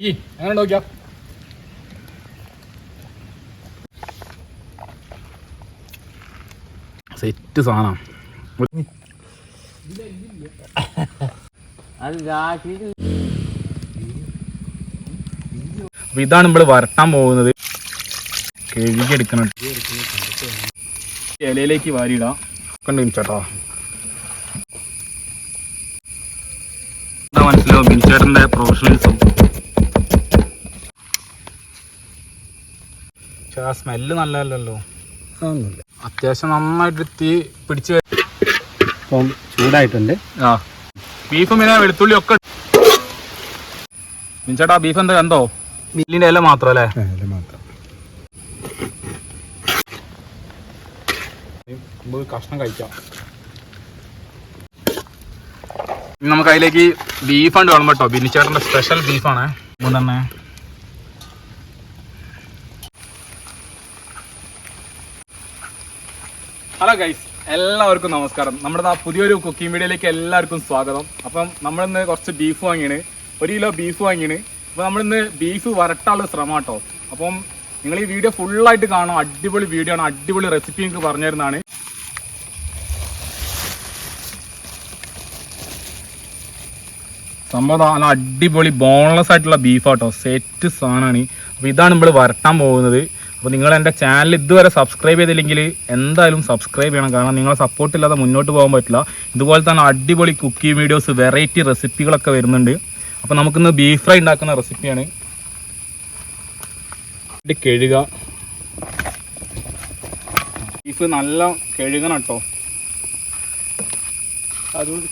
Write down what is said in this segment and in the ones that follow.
ഈ അങ്ങനെ നോക്കിയാ സെറ്റ് സാധനം. അപ്പൊ ഇതാണ് നമ്മൾ വരട്ടാൻ പോകുന്നത്. കഴുകിയെടുക്കണം ഇലയിലേക്ക് വാരിയിടാം. കണ്ടു ചേട്ടാ മനസ്സിലാവും ബിൻചേട്ടന്റെ പ്രൊഫഷണലിസം പക്ഷെ ആ സ്മെല്ല് നല്ലതല്ലല്ലോ. അത്യാവശ്യം നന്നായിട്ട് തീ പിടിച്ച് വരും ഇപ്പം ചൂടായിട്ടുണ്ട്. ആ. ബീഫും പിന്നെ വെളുത്തുള്ളി ഒക്കെ മിഞ്ചേട്ടാ ബീഫ് എന്താ എന്തോ മില്ലിന്റെ ഇല മാത്രം അല്ലേ? മാത്രം. കഷ്ണം കഴിക്കാം. നമുക്ക് അതിലേക്ക് ബീഫ് ഉണ്ട് വേണം കേട്ടോ ബിനിച്ചേട്ടന്റെ സ്പെഷ്യൽ ബീഫാണ് അതുകൊണ്ട് തന്നെ. ഹലോ ഗൈസ് എല്ലാവർക്കും നമസ്കാരം. നമ്മുടെ ആ പുതിയൊരു കുക്കിംഗ് വീഡിയോയിലേക്ക് എല്ലാവർക്കും സ്വാഗതം. അപ്പം നമ്മളിന്ന് കുറച്ച് ബീഫ് വാങ്ങിയാണ്. ഒരു കിലോ ബീഫ് വാങ്ങിയാണ്. അപ്പോൾ നമ്മളിന്ന് ബീഫ് വരട്ടാനുള്ള ശ്രമം കേട്ടോ അപ്പം നിങ്ങൾ ഈ വീഡിയോ ഫുള്ളായിട്ട് കാണും അടിപൊളി വീഡിയോ ആണ്. അടിപൊളി റെസിപ്പി എനിക്ക് പറഞ്ഞു തരുന്നതാണ്. സംഭവം നല്ല അടിപൊളി ബോൺലെസ് ആയിട്ടുള്ള ബീഫ് ആട്ടോ. സെറ്റ് സാധനമാണ്. അപ്പോൾ ഇതാണ് നമ്മൾ വരട്ടാൻ പോകുന്നത്. അപ്പോൾ നിങ്ങൾ എന്റെ ചാനൽ ഇതുവരെ സബ്സ്ക്രൈബ് ചെയ്തില്ലെങ്കിൽ എന്തായാലും സബ്സ്ക്രൈബ് ചെയ്യണം. കാരണം നിങ്ങളെ സപ്പോർട്ട് ഇല്ലാതെ മുന്നോട്ട് പോകാൻ പറ്റില്ല. ഇതുപോലെ തന്നെ അടിപൊളി കുക്കിംഗ് വീഡിയോസ് വെറൈറ്റി റെസിപ്പികളൊക്കെ വരുന്നുണ്ട്. അപ്പോൾ നമുക്കിന്ന് ബീഫ് ഫ്രൈ ഉണ്ടാക്കുന്ന റെസിപ്പിയാണ് ഇത് കഴുകുക ബീഫ് നല്ല കഴുകണം കേട്ടോ. അതുകൊണ്ട്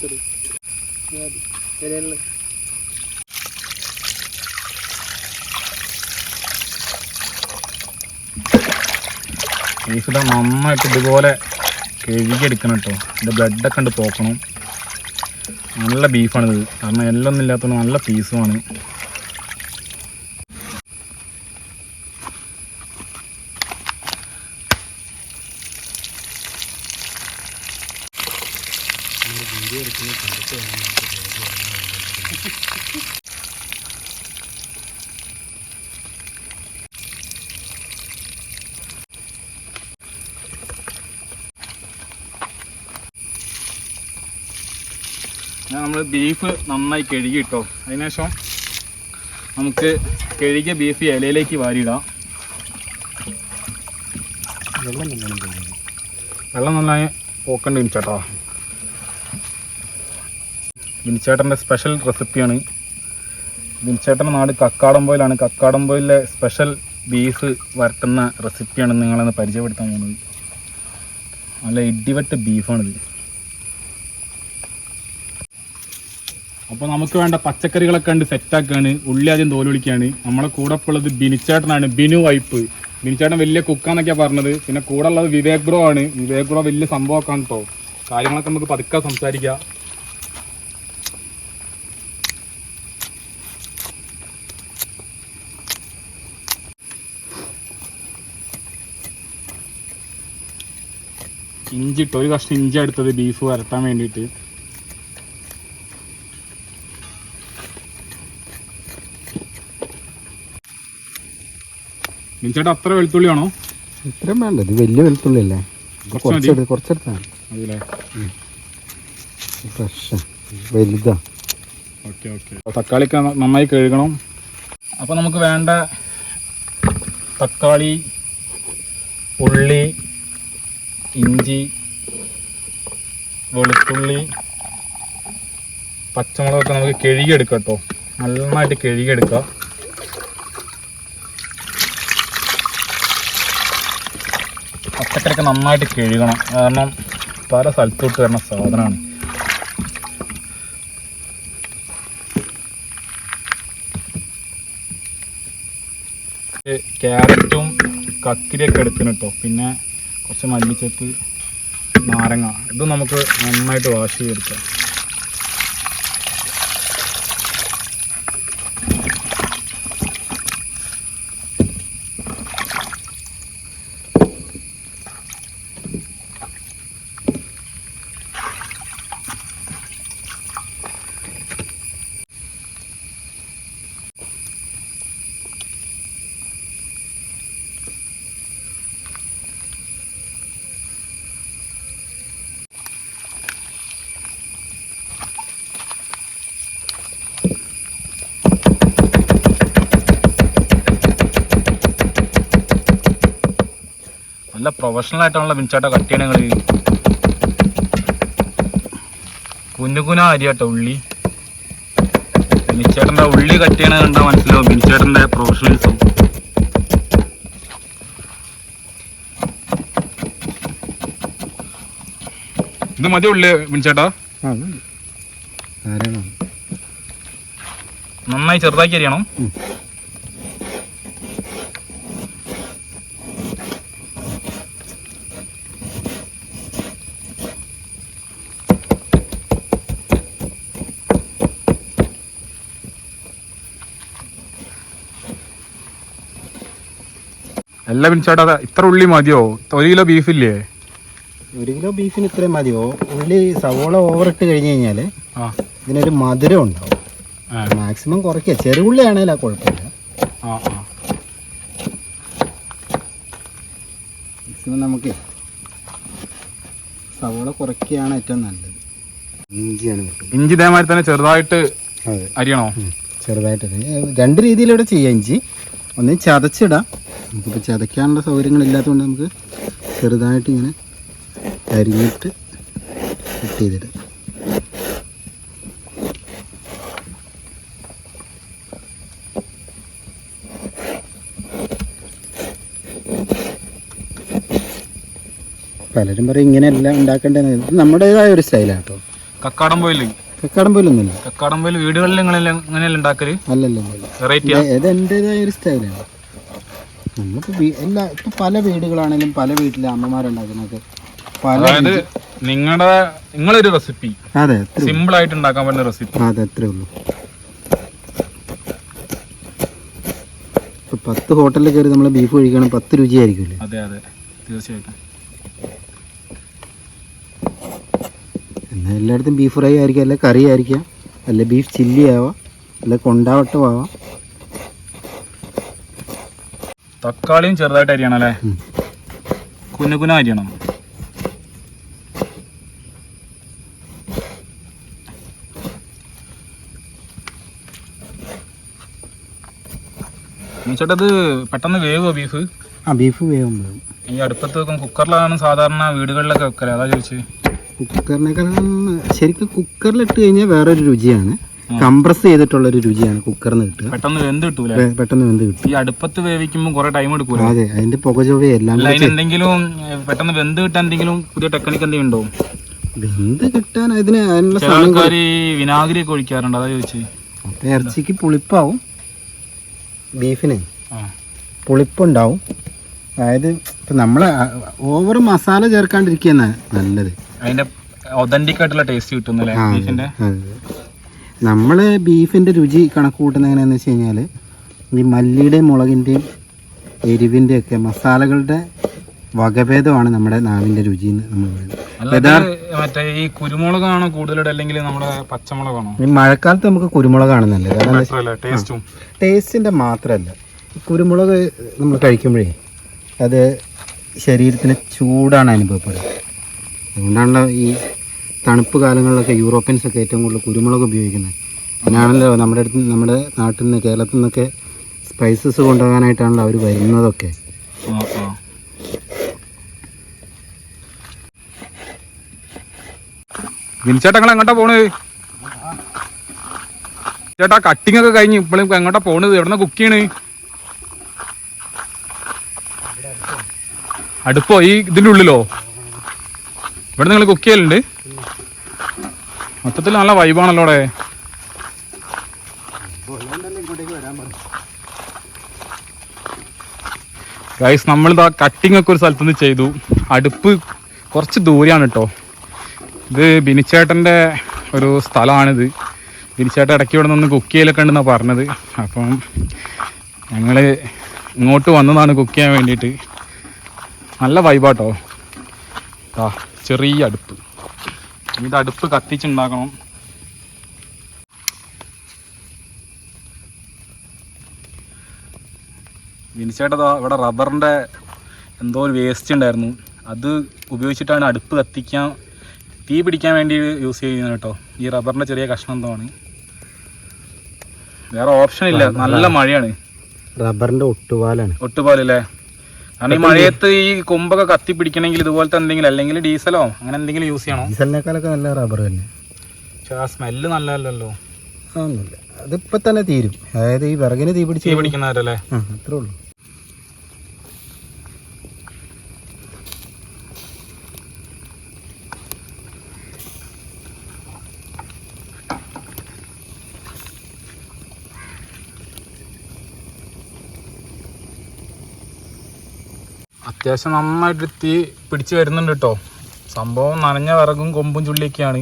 ബീഫ് നന്നായിട്ട് ഇതുപോലെ കഴുകിയെടുക്കണം കേട്ടോ. ഇതിന്റെ ബ്ലഡൊക്കെ കണ്ട് പോക്കണം. നല്ല ബീഫാണിത് കാരണം എല്ലൊന്നും ഇല്ലാത്തതുകൊണ്ട് നല്ല പീസുമാണ് ഞാൻ നമ്മൾ ബീഫ് നന്നായി കഴുകി ഇട്ടോ. അതിനുശേഷം നമുക്ക് കഴുകിയ ബീഫ് ഇലയിലേക്ക് വാരിയിടാം. വെള്ളം നന്നായി പോക്കണ്ട വിനിച്ചേട്ടാ വിനിച്ചേട്ടന്റെ സ്പെഷ്യൽ റെസിപ്പിയാണ് വിനിച്ചേട്ടന്റെ നാട് കക്കാടംപോയിലാണ്. കക്കാടംപോയിലെ സ്പെഷ്യൽ ബീഫ് വരട്ടുന്ന റെസിപ്പിയാണ് നിങ്ങളെന്ന് പരിചയപ്പെടുത്താൻ പോകുന്നത്. നല്ല ഇടിവെട്ട് ബീഫാണിത് അപ്പോൾ നമുക്ക് വേണ്ട പച്ചക്കറികളൊക്കെ ഉണ്ട് സെറ്റാക്കാണ് ഉള്ളി ആദ്യം തോലൊളിക്കാണ് നമ്മളെ കൂടെ ഇപ്പോൾ ഉള്ളത് ബിനിച്ചേട്ടനാണ്. ബിനു വൈപ്പ്. ബിനിച്ചേട്ടൻ വലിയ കുക്കാന്നൊക്കെയാണ് പറഞ്ഞത്. പിന്നെ കൂടെ ഉള്ളത് വിവേക് ബ്രോ ആണ്. വിവേക് ബ്രോ വലിയ സംഭവമൊക്കെയാണ് കേട്ടോ കാര്യങ്ങളൊക്കെ നമുക്ക് പതുക്കെ സംസാരിക്കാം. ഇഞ്ചി ഇട്ട് ഒരു കഷ്ണം ഇഞ്ചി എടുത്തത് ബീഫ് വരട്ടാൻ വേണ്ടിയിട്ട്. ബിനിച്ചേട്ടൻ അത്ര വെളുത്തുള്ളിയാണോ? ഇത്രയും വേണ്ട ഇത് വലിയ വെളുത്തുള്ളി അല്ലേ. കുറച്ചെടുത്ത് കുറച്ചെടുത്താണ് അതില്ലേ ഫ്രഷ് വലുതാ. Okay okay. തക്കാളിക്ക് നന്നായി കഴുകണം. അപ്പോൾ നമുക്ക് വേണ്ട തക്കാളി ഉള്ളി ഇഞ്ചി വെളുത്തുള്ളി പച്ചമുളകൊക്കെ നമുക്ക് കഴുകിയെടുക്കാം കേട്ടോ. നന്നായിട്ട് കഴുകിയെടുക്കാം. പച്ചക്കറിയൊക്കെ നന്നായിട്ട് കഴുകണം. കാരണം പല സ്ഥലത്തോട്ട് വരുന്ന സാധനമാണ്. ക്യാരറ്റും കക്കിരിയൊക്കെ എടുക്കണം കേട്ടോ. പിന്നെ കുറച്ച് മല്ലിച്ചപ്പ് നാരങ്ങ. ഇത് നമുക്ക് നന്നായിട്ട് വാഷ് ചെയ്തെടുക്കാം. പ്രൊഫഷണൽ ആയിട്ടാണല്ലോ മിൻചാട്ട കട്ട് ചെയ്യണ നിങ്ങൾ കുഞ്ഞു കുന അരിയാട്ടോ ഉള്ളി. മിൻചേട്ടന്റെ ഉള്ളി കട്ട് ചെയ്യണ കണ്ടാൽ മനസ്സിലാവും മിൻചേട്ടന്റെ പ്രൊഫഷണലിസം ഇത് മതി ഉള്ളി ബിൻചേട്ടാ. ധാരാളം നന്നായി ചെറുതാക്കി അരിയണം. ഉം. മിനിച്ചാട്ടാ ഇത്ര ഉള്ളി മതിയോ? ഒരു കിലോ ബീഫില്ലേ ഇല്ലേ? ഒരു കിലോ ബീഫിന് ഇത്രയും മതിയോ? ഉള്ളി സവോള ഓവറിട്ട് കഴിഞ്ഞ് കഴിഞ്ഞാൽ ആ. ഇതിനൊരു മധുരം ഉണ്ടാവും. ആ. മാക്സിമം കുറയ്ക്കുക. ചെറുള്ളി ആണെങ്കിൽ ആ കുഴപ്പമില്ല. ആ ആ. മാക്സിമം നമുക്ക് സവോള കുറയ്ക്കുകയാണ് ഏറ്റവും നല്ലത്. ഇഞ്ചിയാണ് ഇഞ്ചി ഇതേമാതിരി തന്നെ ചെറുതായിട്ട് അരിയണോ? ചെറുതായിട്ട് രണ്ട് രീതിയിലൂടെ ചെയ്യാം ഇഞ്ചി. ഒന്ന് ചതച്ചിടാം. നമുക്കിപ്പോൾ ചതയ്ക്കാനുള്ള സൗകര്യങ്ങളില്ലാത്തതുകൊണ്ട് നമുക്ക് ചെറുതായിട്ട് ഇങ്ങനെ അരിഞ്ഞിട്ട് കട്ട് ചെയ്തിടാം. പലരും പറയും ഇങ്ങനെയല്ല ഉണ്ടാക്കേണ്ടത് നമ്മുടേതായ ഒരു സ്റ്റൈലാണ് കേട്ടോ. കക്കാടം പോയിൽ കക്കാടം പോലൊന്നുമില്ല കക്കാടം പോയിൽ വീടുകളിൽ നിങ്ങളെല്ലാം ഇങ്ങനെയല്ല ഉണ്ടാക്കൽ? അല്ലല്ല വെറൈറ്റി ഇത് എന്റെതായ ഒരു സ്റ്റൈലാണ് നമുക്ക് എല്ലാ ഇപ്പൊ പല വീടുകളാണെങ്കിലും പല വീട്ടിലെ അമ്മമാരുണ്ടാക്കുന്നൊക്കെ പല അതായത് നിങ്ങളുടെ നിങ്ങളൊരു റെസിപ്പി അതെ അത്ര സിമ്പിൾ ആയിട്ട് ഉണ്ടാക്കാൻ പറ്റുന്ന റെസിപ്പി അതെ അത്രേ ഉള്ളൂ. ഇപ്പം പത്ത് ഹോട്ടലിൽ കയറി നമ്മൾ ബീഫ് കഴിക്കണം പത്ത് രുചിയായിരിക്കും അതെ അതെ. തീർച്ചയായിട്ടും. എന്നാൽ എല്ലായിടത്തും ബീഫ് ഫ്രൈ ആയിരിക്കും അല്ലെ കറി ആയിരിക്കാം അല്ലെ ബീഫ് ചില്ലി ആവാം അല്ലെ കൊണ്ടാവട്ടം ആവാം. തക്കാളിയും ചെറുതായിട്ട് അരിയണം അല്ലേ കുന്നു കുന കുന അരിയണം ചേട്ടത് പെട്ടെന്ന് വേവോ ബീഫ് ആ ബീഫ് വേവും. ഈ അടുപ്പത്ത് വെക്കും കുക്കറിലാണ് സാധാരണ വീടുകളിലൊക്കെ വെക്കൽ? അതാ ചോദിച്ചു. കുക്കറിനേക്കാളും ശരിക്കും കുക്കറിലിട്ട് കഴിഞ്ഞാൽ വേറൊരു രുചിയാണ്. കംപ്രസ് ചെയ്തിട്ടുള്ള ഒരു രുചിയാണ് കുക്കറിന് കിട്ടുക. പെട്ടെന്ന് വെന്ത് കിട്ടൂല? പെട്ടെന്ന് വെന്ത് കിട്ടും ഈ അടുപ്പത്ത് വേവിക്കുമ്പോൾ കുറെ ടൈം എടുക്കൂല? അതെ അതിന്റെ പുകചൊവ്വ എല്ലാം എന്തെങ്കിലും പെട്ടെന്ന് വെന്ത് കിട്ടാൻ എന്തെങ്കിലും പുതിയ ടെക്നിക്ക് എന്തെങ്കിലും ഉണ്ടോ? വെന്ത് കിട്ടാൻ അതിന് അതിനുള്ള സമയം വിനാഗിരി ഒക്കെ ഒഴിക്കാറുണ്ട് അതാ ചോദിച്ചു. അപ്പൊ ഇറച്ചിക്ക് പുളിപ്പാവും ബീഫിന് പുളിപ്പുണ്ടാവും. അതായത് ഇപ്പം നമ്മൾ ഓവർ മസാല ചേർക്കാണ്ടിരിക്കുന്ന നല്ലത്. അതിന്റെ ഒതന്റിക് ആയിട്ടുള്ള ടേസ്റ്റ് കിട്ടുന്നല്ലേ ബീഫിന്റെ നമ്മൾ ബീഫിന്റെ രുചി കണക്ക് കൂട്ടുന്നത് എങ്ങനെയാന്ന് വെച്ച് കഴിഞ്ഞാൽ ഈ മല്ലിയുടെയും മുളകിന്റെയും എരിവിന്റെയും ഒക്കെ മസാലകളുടെ വകഭേദമാണ് നമ്മുടെ നാവിന്റെ രുചി എന്ന് നമ്മൾ പറയുന്നത്. മറ്റേ ഈ കുരുമുളകാണോ അല്ലെങ്കിൽ നമ്മുടെ പച്ചമുളകാണോ? ഈ മഴക്കാലത്ത് നമുക്ക് കുരുമുളകാണ് നല്ലത്. ടേസ്റ്റിന്റെ മാത്രല്ല മാത്രമല്ല കുരുമുളക് നമ്മൾ കഴിക്കുമ്പോഴേ അത് ശരീരത്തിന് ചൂടാണ് അനുഭവപ്പെടുക. അതുകൊണ്ടാണല്ലോ ഈ തണുപ്പ് കാലങ്ങളിലൊക്കെ യൂറോപ്യൻസൊക്കെ ഏറ്റവും കൂടുതൽ കുരുമുളക് ഉപയോഗിക്കുന്നത്. അതിനാണല്ലോ നമ്മുടെ അടുത്ത് നമ്മുടെ നാട്ടിൽ നിന്ന് കേരളത്തിൽ നിന്നൊക്കെ സ്പൈസസ് കൊണ്ടുപോകാനായിട്ടാണല്ലോ അവർ വരുന്നതൊക്കെ. വിനിച്ചേട്ടങ്ങൾ എങ്ങോട്ടാ പോണ്? ചേട്ടാ കട്ടിങ് ഒക്കെ കഴിഞ്ഞ് ഇപ്പോഴും എങ്ങോട്ടാ പോണത്? എവിടെ കുക്ക് ചെയ്യണ്? അടുപ്പോ? ഈ ഇതിന്റെ ഉള്ളിലോ? ഇവിടെ നിങ്ങൾ കുക്ക് ചെയ്യലുണ്ട്. മൊത്തത്തിൽ നല്ല വൈബാണല്ലോ അവിടെ ഗൈസ് നമ്മളിതാ കട്ടിംഗ് ഒക്കെ ഒരു സ്ഥലത്ത് നിന്ന് ചെയ്തു. അടുപ്പ് കുറച്ച് ദൂരെയാണ് കേട്ടോ ഇത് ബിനിച്ചേട്ടന്റെ ഒരു സ്ഥലമാണിത്. ബിനിച്ചേട്ടൻ ഇടയ്ക്ക് ഇവിടെ നിന്ന് കുക്ക് ചെയ്യലൊക്കെ ഉണ്ടെന്നാണ് പറഞ്ഞത്. അപ്പം ഞങ്ങൾ ഇങ്ങോട്ട് വന്നതാണ് കുക്ക് ചെയ്യാൻ വേണ്ടിയിട്ട്. നല്ല വൈബാട്ടോ ആ ചെറിയ അടുപ്പ്. ഇത് അടുപ്പ് കത്തിച്ചുണ്ടാക്കണം. വിനിച്ചേട്ടതാ ഇവിടെ റബ്ബറിന്റെ എന്തോ ഒരു വേസ്റ്റ് ഉണ്ടായിരുന്നു. അത് ഉപയോഗിച്ചിട്ടാണ് അടുപ്പ് കത്തിക്കാൻ തീ പിടിക്കാൻ വേണ്ടി യൂസ് ചെയ്യുന്നത് കേട്ടോ. ഈ റബ്ബറിന്റെ ചെറിയ കഷ്ണം എന്തോ ആണ്. വേറെ ഓപ്ഷൻ ഇല്ല. നല്ല മഴയാണ്. റബ്ബറിന്റെ ഒട്ടുപാലാണ്. ഒട്ടുപാലല്ലേ? കാരണം ഈ മഴയത്ത് ഈ കൊമ്പൊക്കെ കത്തി പിടിക്കണമെങ്കിൽ ഇതുപോലത്തെ എന്തെങ്കിലും അല്ലെങ്കിൽ ഡീസലോ അങ്ങനെ എന്തെങ്കിലും യൂസ് ചെയ്യണോ? ഡീസലിനേക്കാളൊക്കെ നല്ല റബ്ബർ തന്നെ. പക്ഷെ ആ സ്മെല്ല് നല്ലതല്ലല്ലോ. അതൊന്നുമില്ല അതിപ്പോ തന്നെ തീരും. അതായത് ഈ വിറകിന് തീ പിടിച്ച് തീ പിടിക്കുന്നവരല്ലേ അത്രേ ഉള്ളൂ. അത്യാവശ്യം നന്നായിട്ട് തീ പിടിച്ച് വരുന്നുണ്ട് കേട്ടോ സംഭവം നനഞ്ഞ വിറകും കൊമ്പും ചുള്ളിയൊക്കെയാണ്.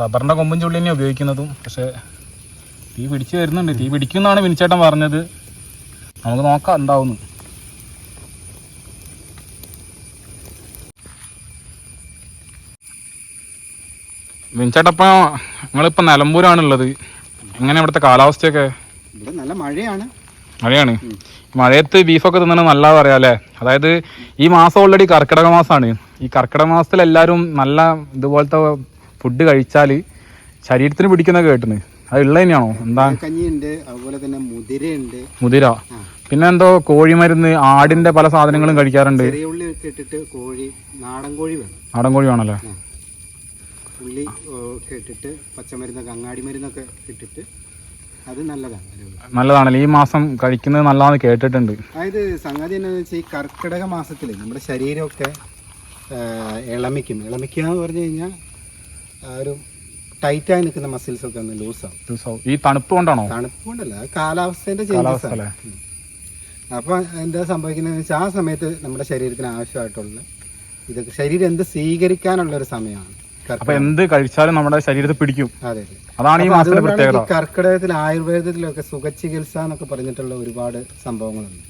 റബ്ബറിന്റെ കൊമ്പും ചുള്ളി തന്നെയാണ് ഉപയോഗിക്കുന്നതും. പക്ഷേ തീ പിടിച്ച് വരുന്നുണ്ട്. തീ പിടിക്കുമെന്നാണ് വിനിച്ചേട്ടൻ പറഞ്ഞത്. നമുക്ക് നോക്കാം എന്താവുന്നു. വിനിച്ചേട്ടപ്പം നിങ്ങളിപ്പോൾ നിലമ്പൂരാണുള്ളത്. എങ്ങനെ ഇവിടുത്തെ കാലാവസ്ഥയൊക്കെ? ഇവിടെ നല്ല മഴയാണ്. മഴയാണ്? മഴയത്ത് ബീഫൊക്കെ തിന്നണ നല്ലതാ പറയാം അല്ലേ? അതായത് ഈ മാസം ഓൾറെഡി കർക്കിടക മാസമാണ് ഈ കർക്കിടക മാസത്തിൽ എല്ലാവരും നല്ല ഇതുപോലത്തെ ഫുഡ് കഴിച്ചാൽ ശരീരത്തിന് പിടിക്കുന്ന കേട്ടിന്. അത് ഉള്ളത് തന്നെയാണോ എന്താ കഞ്ഞിയുണ്ട് അതുപോലെ തന്നെ മുതിരയുണ്ട്. മുതിര. പിന്നെ എന്തോ കോഴിമരുന്ന് ആടിന്റെ പല സാധനങ്ങളും കഴിക്കാറുണ്ട്. ഇട്ടിട്ട് കോഴി നാടൻ കോഴി വേണം. നാടൻ കോഴി വേണമല്ലേ ഉള്ളി ഒക്കെ ഇട്ടിട്ട് പച്ചമരുന്നൊക്കെ അങ്ങാടി മരുന്നൊക്കെ ഇട്ടിട്ട് അത് നല്ലതാണ്. നല്ലതാണല്ലേ? ഈ മാസം കഴിക്കുന്നത് നല്ലതാണെന്ന് കേട്ടിട്ടുണ്ട്. അതായത് സംഗതി എന്താണെന്ന് വെച്ചാൽ ഈ കർക്കിടക മാസത്തിൽ നമ്മുടെ ശരീരമൊക്കെ ഇളമിക്കും ഇളമിക്കുക എന്ന് പറഞ്ഞു കഴിഞ്ഞാൽ ഒരു ടൈറ്റായി നിൽക്കുന്ന മസിൽസ് ഒക്കെ ഒന്ന് ലൂസാവും ലൂസാവും ഈ തണുപ്പ് കൊണ്ടാണോ? തണുപ്പ് കൊണ്ടല്ല കാലാവസ്ഥേന്റെ കാലാവസ്ഥേന്റെ ചേഞ്ചസ് കാലാവസ്ഥ ആണ് അപ്പോൾ എന്താ സംഭവിക്കുന്നതെന്ന് വെച്ചാൽ ആ സമയത്ത് നമ്മുടെ ശരീരത്തിന് ആവശ്യമായിട്ടുള്ള ഇതൊക്കെ ശരീരം എന്ത് സ്വീകരിക്കാനുള്ള ഒരു സമയമാണ്. അപ്പൊ എന്ത് കഴിച്ചാലും നമ്മുടെ ശരീരത്തിൽ പിടിക്കും. അതെ അതെ. അതാണ് ഈ മാസത്തിന്റെ പ്രത്യേകത. കർക്കിടകത്തിൽ ആയുർവേദത്തിലൊക്കെ സുഖചികിത്സ എന്നൊക്കെ പറഞ്ഞിട്ടുള്ള ഒരുപാട് സംഭവങ്ങളുണ്ട്.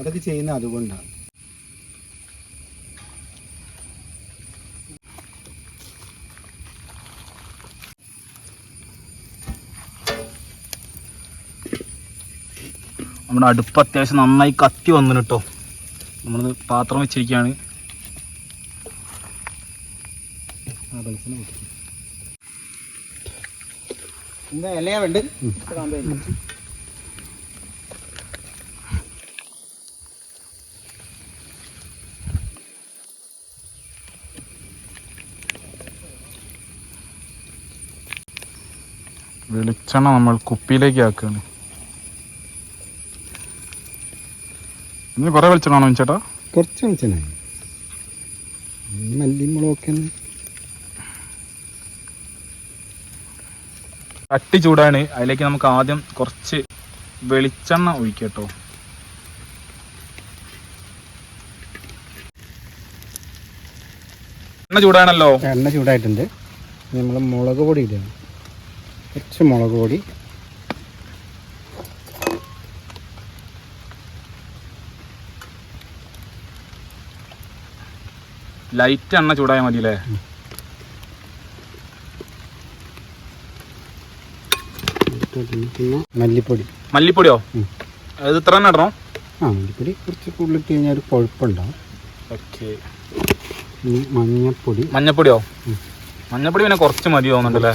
അതൊക്കെ ചെയ്യുന്ന അതുകൊണ്ടാണ്. നമ്മുടെ അടുപ്പ് അത്യാവശ്യം നന്നായി കത്തി വന്നു കേട്ടോ നമ്മൾ പാത്രം വെച്ചിരിക്കുകയാണ്. എന്താ ഇലയാ വേണ്ട വെളിച്ചെണ്ണ നമ്മൾ കുപ്പിയിലേക്ക് ആക്കുകയാണ്. ഇനി കുറേ വെളിച്ചെണ്ണ ആണോ ചേട്ടാ കുറച്ച് വെളിച്ചെണ്ണ. മല്ലിമുളകൊക്കെ കട്ടി ചൂടാണ്. അതിലേക്ക് നമുക്ക് ആദ്യം കുറച്ച് വെളിച്ചെണ്ണ ഒഴിക്കുക കേട്ടോ. എണ്ണ ചൂടാണല്ലോ. എണ്ണ ചൂടായിട്ടുണ്ട്. നമ്മൾ മുളക് പൊടി ഇടുകയാണ് കുറച്ച് മുളക് പൊടി. ലൈറ്റ് എണ്ണ ചൂടായാൽ മതി അല്ലേ പിന്നെ മല്ലിപ്പൊടി. മല്ലിപ്പൊടിയോ. അത് ഇത്ര തന്നെ ഇടണോ? ആ മല്ലിപ്പൊടി കുറച്ച് കൂടുതൽ കഴിഞ്ഞാൽ ഒരു കുഴപ്പമുണ്ടാവും. ഓക്കെ. മഞ്ഞപ്പൊടി. മഞ്ഞപ്പൊടിയോ. മഞ്ഞപ്പൊടി പിന്നെ കുറച്ച് മതി തോന്നുന്നുണ്ടല്ലേ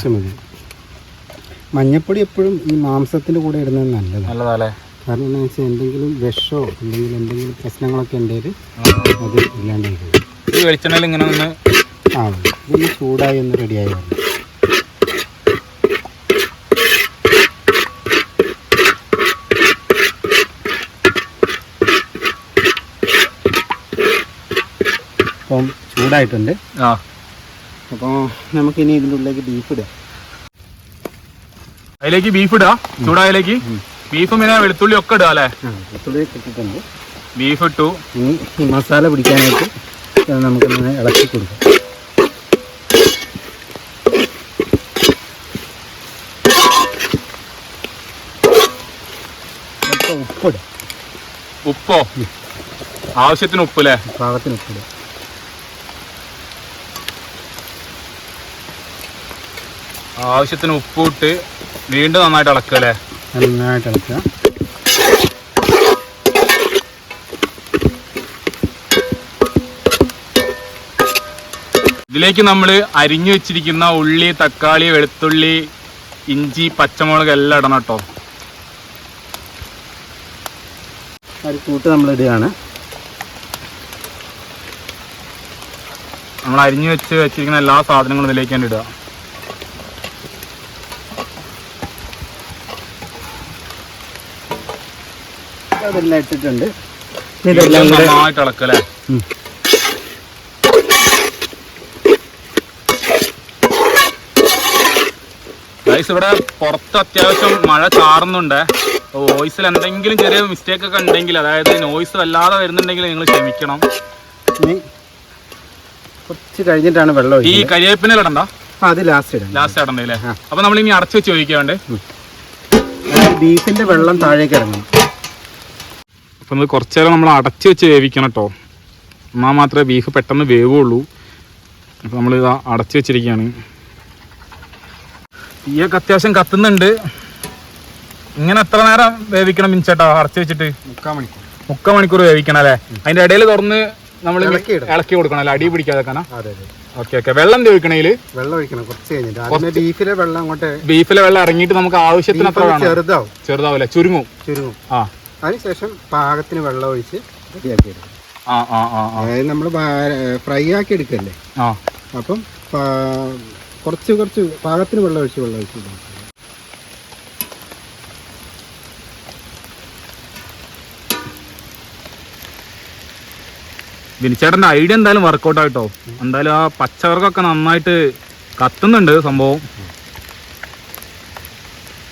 മഞ്ഞപ്പൊടി എപ്പോഴും ഈ മാംസത്തിന്റെ കൂടെ ഇടുന്നത് നല്ലതാണ്. നല്ലതാല്ലേ? കാരണം എന്താണെന്ന് വെച്ചാൽ എന്തെങ്കിലും വിഷമോ അല്ലെങ്കിൽ എന്തെങ്കിലും പ്രശ്നങ്ങളൊക്കെ ഉണ്ടെങ്കിൽ അത് ഇല്ലാണ്ടായിരിക്കും ഈ വെളിച്ചെണ്ണയിൽ ഇങ്ങനെ ഒന്ന് ആ ഇതൊന്ന് ചൂടായി ഒന്ന് റെഡിയായി വരണം. അപ്പം ചൂടായിട്ടുണ്ട്. ആ. അപ്പോൾ നമുക്കിനി ഇതിന്റെ ഉള്ളിലേക്ക് ബീഫ് ഇടാം. അതിലേക്ക് ബീഫ് ഇടുക ചൂടായതിലേക്ക്? ബീഫും പിന്നെ വെളുത്തുള്ളി ഒക്കെ ഇടുക അല്ലേ? വെളുത്തുള്ളി ഇട്ടിട്ടുണ്ട്. ബീഫ് ഇട്ടു. ഇനി ഈ മസാല പിടിക്കാനായിട്ട് നമുക്ക് നമുക്കൊന്ന് ഇളക്കി കൊടുക്കാം. ഉപ്പിടാം. ഉപ്പോ? ആവശ്യത്തിന് ഉപ്പ് അല്ലേ പാകത്തിന് ഉപ്പിടാം. ആവശ്യത്തിന് ഉപ്പിട്ട് വീണ്ടും നന്നായിട്ട് ഇളക്കുക അല്ലേ? നന്നായിട്ട് ഇളക്കുക. ഇതിലേക്ക് നമ്മൾ അരിഞ്ഞു വെച്ചിരിക്കുന്ന ഉള്ളി തക്കാളി വെളുത്തുള്ളി ഇഞ്ചി പച്ചമുളക് എല്ലാം ഇടണം കേട്ടോ. അരിക്കൂട്ട് നമ്മൾ ഇടുകയാണ്. നമ്മൾ അരിഞ്ഞു വെച്ച് വെച്ചിരിക്കുന്ന എല്ലാ സാധനങ്ങളും ഇതിലേക്ക് തന്നെ ഇടുക. അതെല്ലാം ഇട്ടിട്ടുണ്ട്. ഇതെല്ലാം കൂടെ നന്നായിട്ട്. ഗൈസ് ഇവിടെ പുറത്ത് അത്യാവശ്യം മഴ ചാറുന്നുണ്ട്. വോയിസിൽ എന്തെങ്കിലും ചെറിയ മിസ്റ്റേക്ക് ഒക്കെ ഉണ്ടെങ്കിൽ അതായത് നോയ്സ് വല്ലാതെ വരുന്നുണ്ടെങ്കിൽ നിങ്ങൾ ക്ഷമിക്കണം. കുറച്ച് കഴിഞ്ഞിട്ടാണ് വെള്ളം ഈ കരിയേപ്പിനെ ഇടണ്ട? അത് ലാസ്റ്റ് ഇടാം ലാസ്റ്റ് ഇടണ്ടേ അല്ലേ? ആ. അപ്പൊ നമ്മൾ ഇനി അടച്ചു വെച്ച് ചോദിക്കാണ്ട് ബീഫിന്റെ വെള്ളം താഴേക്ക് ഇറങ്ങണം. അപ്പം ഇത് കുറച്ച് നേരം നമ്മൾ അടച്ചു വെച്ച് വേവിക്കണം കേട്ടോ എന്നാൽ മാത്രമേ ബീഫ് പെട്ടെന്ന് വേവുള്ളൂ. അപ്പം നമ്മൾ ഇതാ അടച്ചു വെച്ചിരിക്കുകയാണ്. തീയൊക്കെ അത്യാവശ്യം കത്തുന്നുണ്ട്. ഇങ്ങനെ എത്ര നേരം വേവിക്കണം മിനിച്ചേട്ടാ അടച്ചു വെച്ചിട്ട്? മുക്കാൽ മണിക്കൂർ. മുക്കാൽ മണിക്കൂർ വേവിക്കണം അല്ലേ? അതിന്റെ ഇടയിൽ തുറന്ന് നമ്മൾ. ഇളക്കി കൊടുക്കണം അല്ലേ? അടി പിടിക്കാതെക്കാനാ അതെ അതെ ഓക്കെ ഓക്കെ. വെള്ളം ചോദിക്കണേൽ വെള്ളം ഒഴിക്കണം കുറച്ച് കഴിഞ്ഞിട്ട്. ബീഫിലെ വെള്ളം അങ്ങോട്ട് ബീഫിലെ വെള്ളം ഇറങ്ങിയിട്ട് നമുക്ക് ആവശ്യത്തിന് വേണം? ചെറുതാവും. ചെറുതാവില്ല ചുരുങ്ങും. ചുരുങ്ങും. ആ. അതിനുശേഷം പാകത്തിന് വെള്ളം ഒഴിച്ച് റെഡിയാക്കി എടുക്കും അതായത് നമ്മൾ ഫ്രൈ ആക്കി എടുക്കല്ലേ? അപ്പം കുറച്ച് കുറച്ച് പാകത്തിന് വെള്ളം ഒഴിച്ച് വെള്ളം ഒഴിച്ച്. വിനിച്ചേട്ടന്റെ ഐഡിയ എന്തായാലും വർക്കൗട്ട് ആയിട്ടോ? എന്തായാലും ആ പച്ചവർക്കൊക്കെ നന്നായിട്ട് കത്തുന്നുണ്ട് സംഭവം.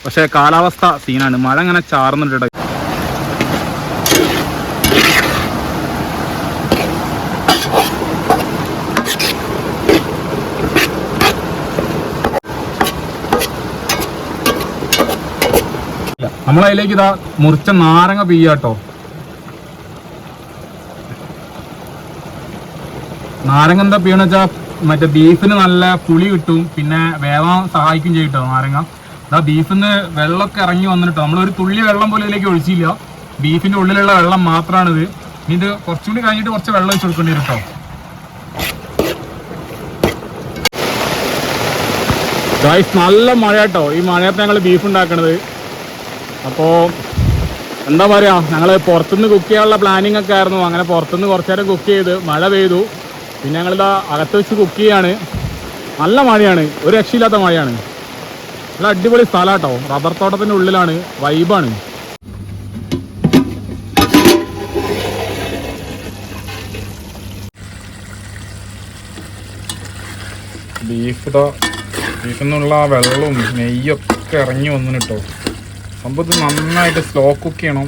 പക്ഷെ കാലാവസ്ഥ സീനാണ് മഴ ഇങ്ങനെ ചാറുന്നുണ്ട് നമ്മളതിലേക്ക് ഇതാ മുറിച്ച നാരങ്ങ പിയ്യാട്ടോ. നാരങ്ങ എന്താ പിയ്യണെന്ന് വെച്ചാൽ മറ്റേ ബീഫിന് നല്ല പുളി കിട്ടും പിന്നെ വേവാൻ സഹായിക്കും ചെയ്യും കേട്ടോ നാരങ്ങ. അതാ ബീഫിന്ന് വെള്ളമൊക്കെ ഇറങ്ങി വന്നിട്ടോ. നമ്മളൊരു തുള്ളി വെള്ളം പോലെ ഇതിലേക്ക് ഒഴിച്ചില്ല. ബീഫിന്റെ ഉള്ളിലുള്ള വെള്ളം മാത്രമാണിത് ഇനി ഇത് കുറച്ചുകൂടി കഴിഞ്ഞിട്ട് കുറച്ച് വെള്ളം ഒഴിച്ച് കൊടുക്കേണ്ടി വരും കേട്ടോ നല്ല മഴ കേട്ടോ ഈ മഴയത്ത് ഞങ്ങൾ ബീഫ് ഉണ്ടാക്കണത്. അപ്പോൾ എന്താ പറയാ ഞങ്ങൾ പുറത്തുനിന്ന് കുക്ക് ചെയ്യാനുള്ള പ്ലാനിങ് ഒക്കെ ആയിരുന്നു. അങ്ങനെ പുറത്തുനിന്ന് കുറച്ച് നേരം കുക്ക് ചെയ്ത് മഴ പെയ്തു. പിന്നെ ഞങ്ങളിതാ അകത്ത് വെച്ച് കുക്ക് ചെയ്യാണ്. നല്ല മഴയാണ്. ഒരു രക്ഷയില്ലാത്ത മഴയാണ്. നല്ല അടിപൊളി സ്ഥലം കേട്ടോ റബ്ബർ തോട്ടത്തിന്റെ ഉള്ളിലാണ് വൈബാണ് ബീഫ് ബീഫിൽ നിന്നുള്ള വെള്ളവും നെയ്യൊക്കെ ഇറങ്ങി വന്നിട്ടോ സംഭവം നന്നായിട്ട് സ്ലോ കുക്ക് ചെയ്യണം.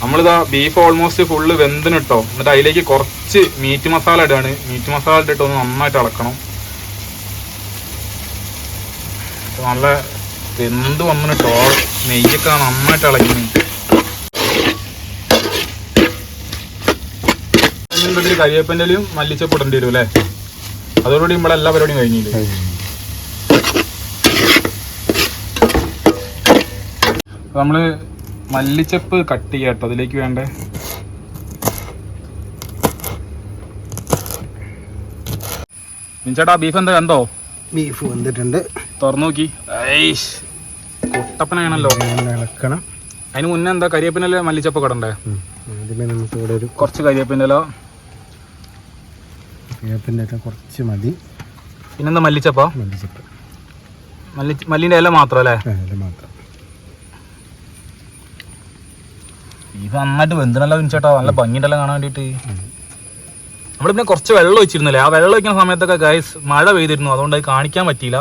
നമ്മളിതാ ബീഫ് ഓൾമോസ്റ്റ് ഫുള്ള് വെന്തിന് ഇട്ടോ എന്നിട്ട് അതിലേക്ക് കുറച്ച് മീറ്റ് മസാല ഇടുകയാണ് മീറ്റ് മസാല ഇട്ടിട്ട് ഒന്ന് നന്നായിട്ട് ഇളക്കണം. നല്ല വെന്ത് വന്നിന് കേട്ടോ നെയ്യൊക്കെ നന്നായിട്ട് ഇളക്കി ഇതിൽ കരിവേപ്പിന്റെലും മല്ലിച്ചപ്പ് ഇടേണ്ടി വരും അല്ലേ? അതോടുകൂടി നമ്മളെ എല്ലാ പരിപാടിയും കഴിഞ്ഞില്ലേ നമ്മൾ മല്ലിച്ചപ്പ് കട്ട് ചെയ്യാം കേട്ടോ. അതിലേക്ക് വേണ്ടേ? മിഞ്ചേട്ടാ ബീഫ് എന്താ കണ്ടോ? ബീഫ് വന്നിട്ടുണ്ട്. തുറന്നു നോക്കി. ഐഷ് കുട്ടപ്പനാണല്ലോ. ഇളക്കണം. അതിന് മുന്നേ എന്താ കരിയപ്പിനല്ലേ മല്ലിച്ചപ്പ് കടണ്ടേ കുറച്ച് കരിവേപ്പിന്റെ ഇല വേപ്പിന്റെ ഇല കുറച്ച് മതി. പിന്നെന്താ മല്ലിച്ചപ്പോ? മല്ലിച്ചപ്പ്. മല്ലി മല്ലിന്റെ ഇല മാത്രം അല്ലേ? ഇല മാത്രം. ഇത് നന്നായിട്ട് വെന്തിനല്ല വിനിച്ചേട്ടാ നല്ല ഭംഗിയുണ്ടല്ലോ കാണാൻ വേണ്ടിയിട്ട്. നമ്മൾ പിന്നെ കുറച്ച് വെള്ളം ഒഴിച്ചിരുന്നല്ലേ? ആ വെള്ളം ഒഴിക്കുന്ന സമയത്തൊക്കെ ഗൈസ് മഴ പെയ്തിരുന്നു. അതുകൊണ്ട് അത് കാണിക്കാൻ പറ്റിയില്ല.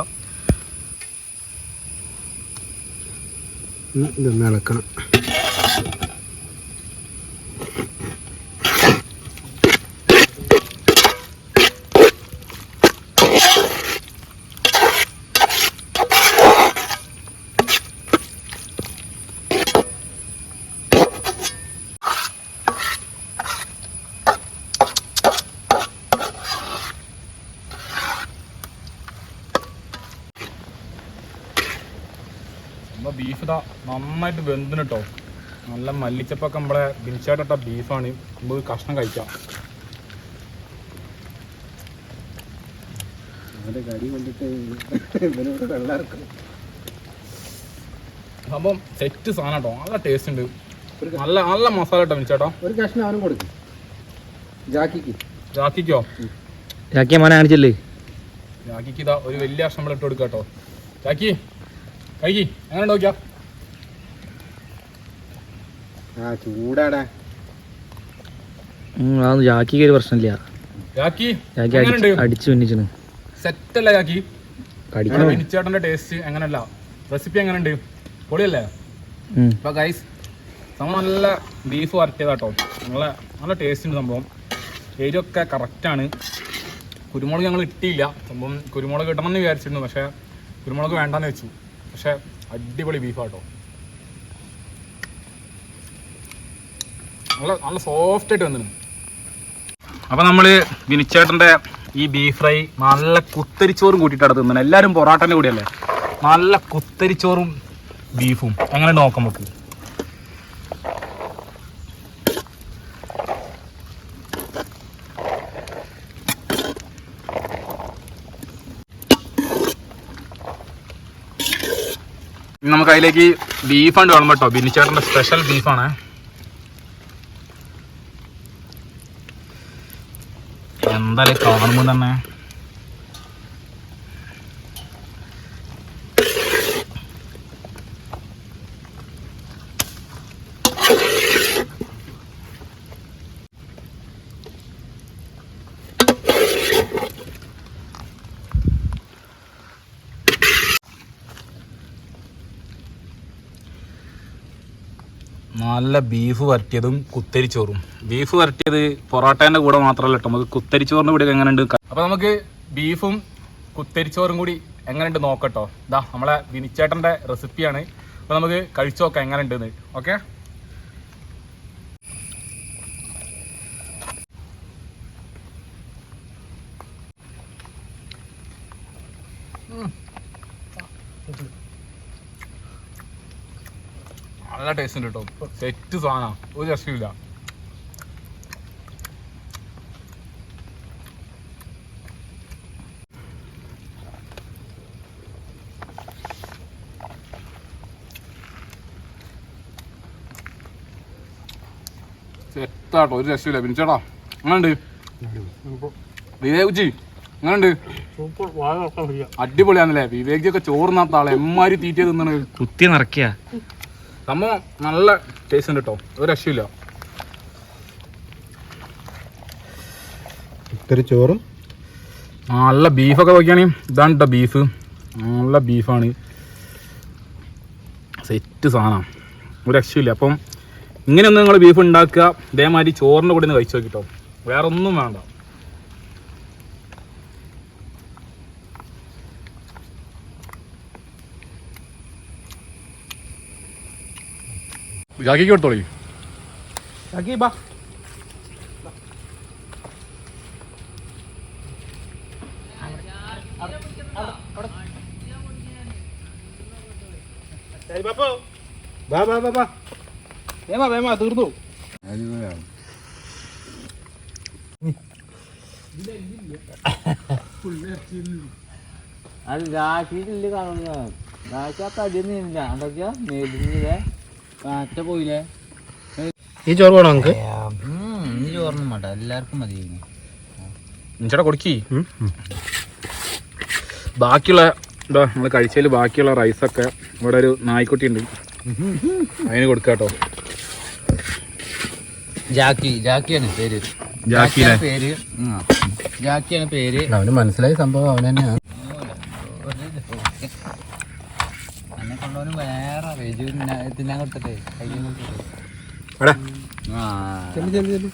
ഇളക്കണം നമ്മൾ ബീഫ് ഇതാ നന്നായിട്ട് വെന്തിന് കേട്ടോ നല്ല മല്ലിച്ചപ്പൊക്കെ നമ്മളെ ബിൻചാട്ടിട്ട ബീഫാണ്. നമുക്ക് കഷ്ണം കഴിക്കാം. സംഭവം സെറ്റ് സാധനം കേട്ടോ നല്ല ടേസ്റ്റ് ഉണ്ട്. നല്ല നല്ല മസാല കേട്ടോ ചേട്ടാ ഒരു കഷ്ണം അവനും കൊടുക്കും. ജാക്കിക്ക്. ജാക്കിക്കോ? ചാക്കിയ മോനെ കാണിച്ചല്ലേ? ജാക്കിക്ക് ഇതാ ഒരു വലിയ കഷ്ണം ഇട്ട് കൊടുക്കാട്ടോ ജാക്കി കഴിക്കി എങ്ങനെ നോക്കിയാ ആ ചൂടാടാ. അതൊന്നും ചാക്കിക്ക് ഒരു പ്രശ്നമില്ല. ജാക്കി ചാക്കി അടിച്ച് അടിച്ചു സെറ്റ് അല്ല ജാക്കി? കടിക്കണം ബിനിച്ചേട്ടന്റെ ടേസ്റ്റ് അങ്ങനല്ല റെസിപ്പി എങ്ങനെയുണ്ട്? പൊളിയല്ലേ? ഉം. അപ്പൊ ഗൈസ് സംഭവം നല്ല ബീഫ് വരട്ടിയതാട്ടോ. നല്ല നല്ല ടേസ്റ്റ് ഉണ്ട് സംഭവം. എരിവൊക്കെ കറക്റ്റാണ് കുരുമുളക് ഞങ്ങൾ ഇട്ടിയില്ല. സംഭവം കുരുമുളക് ഇടണമെന്ന് വിചാരിച്ചിരുന്നു. പക്ഷെ കുരുമുളക് വേണ്ടെന്ന് വെച്ചു. പക്ഷെ അടിപൊളി ബീഫാട്ടോ നല്ല നല്ല സോഫ്റ്റ് ആയിട്ട് വന്നിരുന്നു. അപ്പോൾ നമ്മൾ വിനിച്ചേട്ടന്റെ ഈ ബീഫ് ഫ്രൈ നല്ല കുത്തരിച്ചോറും കൂട്ടിയിട്ടാണ് തിന്നുന്നത് എല്ലാവരും പൊറാട്ടന്റെ കൂടെയല്ലേ? നല്ല കുത്തരിച്ചോറും ബീഫും അങ്ങനെ നോക്കാം നമുക്ക്. നമുക്ക് അതിലേക്ക് ബീഫാണ്ട് വേണം കേട്ടോ ബിനിച്ചേട്ടന്റെ സ്പെഷ്യൽ ബീഫാണ് എന്തായാലും കാണുമ്പോൾ തന്നെ നല്ല ബീഫ് വരട്ടിയതും കുത്തരിച്ചോറും. ബീഫ് വരട്ടിയത് പൊറോട്ടേന്റെ കൂടെ മാത്രമല്ല കേട്ടോ നമുക്ക് കുത്തരിച്ചോറിന്റെ കൂടെ എങ്ങനെയുണ്ട്? അപ്പോൾ നമുക്ക് ബീഫും കുത്തരിച്ചോറും കൂടി എങ്ങനെയുണ്ട് നോക്കട്ടോ. ഇതാ നമ്മളെ വിനിച്ചേട്ടന്റെ റെസിപ്പിയാണ് അപ്പോൾ നമുക്ക് കഴിച്ചു നോക്കാം എങ്ങനെയുണ്ടെന്ന്. ഓക്കെ നല്ല ടേസ്റ്റ് ഉണ്ട് കേട്ടോ സെറ്റ് സാധനം. ഒരു രസമില്ല സെറ്റാട്ടോ ഒരു രക്ഷയില്ല പിന്നെ ചേട്ടാ എങ്ങനെയുണ്ട് വിവേകുച്ചി അങ്ങനെയുണ്ട് അടിപൊളിയാണല്ലേ? വിവേകിയൊക്കെ ചോറ് ആളെ. എമ്മാരി തീറ്റ തിന്നണത് കുത്തി നിറയ്ക്കുക സംഭവം നല്ല ടേസ്റ്റ് ഉണ്ട് കേട്ടോ ഒരു രക്ഷയില്ല. ഇത്തിരി ചോറും. നല്ല ബീഫൊക്കെ നോക്കിയാണെങ്കിൽ ഇതാണ് കേട്ടോ ബീഫ് നല്ല ബീഫാണ് സെറ്റ് സാധനമാണ് ഒരു രക്ഷയില്ല. അപ്പം ഇങ്ങനെയൊന്നും നിങ്ങൾ ബീഫ് ഉണ്ടാക്കുക. ഇതേമാതിരി ചോറിന്റെ കൂടെ ഒന്ന് കഴിച്ചു നോക്കിട്ടോ. വേറെ ഒന്നും വേണ്ട. ജാക്കിക്ക് കൊടുത്തോളി ജാക്കി ബാ. തീർന്നു. അത് രാശിയില്ല കാണുക രാശി ആ തടിയൊന്നുമില്ല എന്തൊക്കെയാ മെലിഞ്ഞില്ലേ കാറ്റ പോയില്ലേ? ഈ ചോറ് വേണോ നമുക്ക് ഈ ചോറൊന്നും വേണ്ട. എല്ലാവർക്കും മതി. ഇഞ്ചട കൊടുക്കി. ബാക്കിയുള്ള എന്താ നമ്മൾ കഴിച്ചതിൽ ബാക്കിയുള്ള റൈസൊക്കെ ഇവിടെ ഒരു നായ്ക്കുട്ടി ഉണ്ട്. അതിന് കൊടുക്കാട്ടോ ജാക്കി ജാക്കിയാണ് പേര്. ജാക്കിയാണ് പേര്. ജാക്കിയാണ് പേര്. അവന് മനസ്സിലായ സംഭവം അവൻ തന്നെയാണ് എന്നെ കൊണ്ടുപോകാൻ വേറെ വെജ് തിന്നാൻ കൊടുത്തിട്ടേ. കയ്യിൽ കൊടുത്തിട്ടേ. ആ ചെല്ലു ചെല്ലു ചെല്ലു.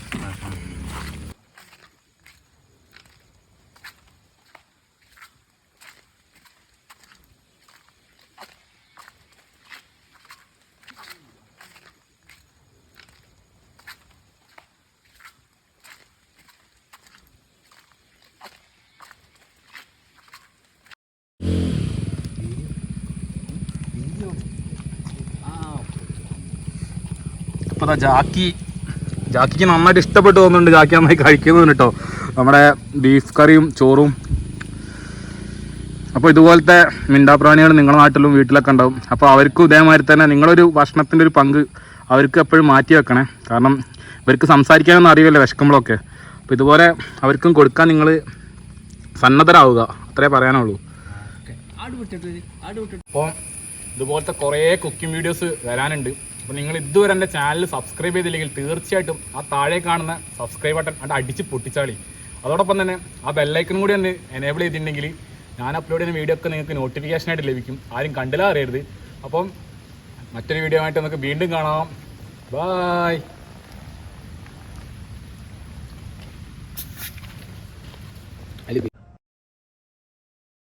ഇപ്പൊ ജാക്കി ജാക്കിക്ക് നന്നായിട്ട് ഇഷ്ടപ്പെട്ടു തോന്നുന്നുണ്ട്. ജാക്കി നന്നായി കഴിക്കുന്നതിന് കേട്ടോ നമ്മുടെ ബീഫ് കറിയും ചോറും. അപ്പോൾ ഇതുപോലത്തെ മിണ്ടാപ്രാണികൾ നിങ്ങളുടെ നാട്ടിലും വീട്ടിലൊക്കെ ഉണ്ടാവും. അപ്പോൾ അവർക്കും ഇതേമാതിരി തന്നെ നിങ്ങളൊരു ഭക്ഷണത്തിന്റെ ഒരു പങ്ക് അവർക്ക് എപ്പോഴും മാറ്റി വെക്കണേ. കാരണം ഇവർക്ക് സംസാരിക്കാനൊന്നും അറിയില്ല വിശക്കുമ്പോഴൊക്കെ. അപ്പോൾ ഇതുപോലെ അവർക്കും കൊടുക്കാൻ നിങ്ങൾ സന്നദ്ധരാവുക. അത്രേ പറയാനുള്ളൂ. അപ്പോൾ ഇതുപോലത്തെ കുറേ കുക്കിംഗ് വീഡിയോസ് വരാനുണ്ട്. അപ്പോൾ നിങ്ങൾ ഇതുവരെ എന്റെ ചാനൽ സബ്സ്ക്രൈബ് ചെയ്തില്ലെങ്കിൽ തീർച്ചയായിട്ടും ആ താഴെ കാണുന്ന സബ്സ്ക്രൈബ് ബട്ടൺ അത് അടിച്ച് പൊട്ടിച്ചാളി. അതോടൊപ്പം തന്നെ ആ ബെല്ലൈക്കനും കൂടി ഒന്ന് എനേബിൾ ചെയ്തിട്ടുണ്ടെങ്കിൽ ഞാൻ അപ്ലോഡ് ചെയ്യുന്ന വീഡിയോ ഒക്കെ നിങ്ങൾക്ക് നോട്ടിഫിക്കേഷനായിട്ട് ലഭിക്കും. ആരും കണ്ടില്ല അറിയരുത്. അപ്പം മറ്റൊരു വീഡിയോ ആയിട്ട് നമുക്ക് വീണ്ടും കാണാം. ബായ്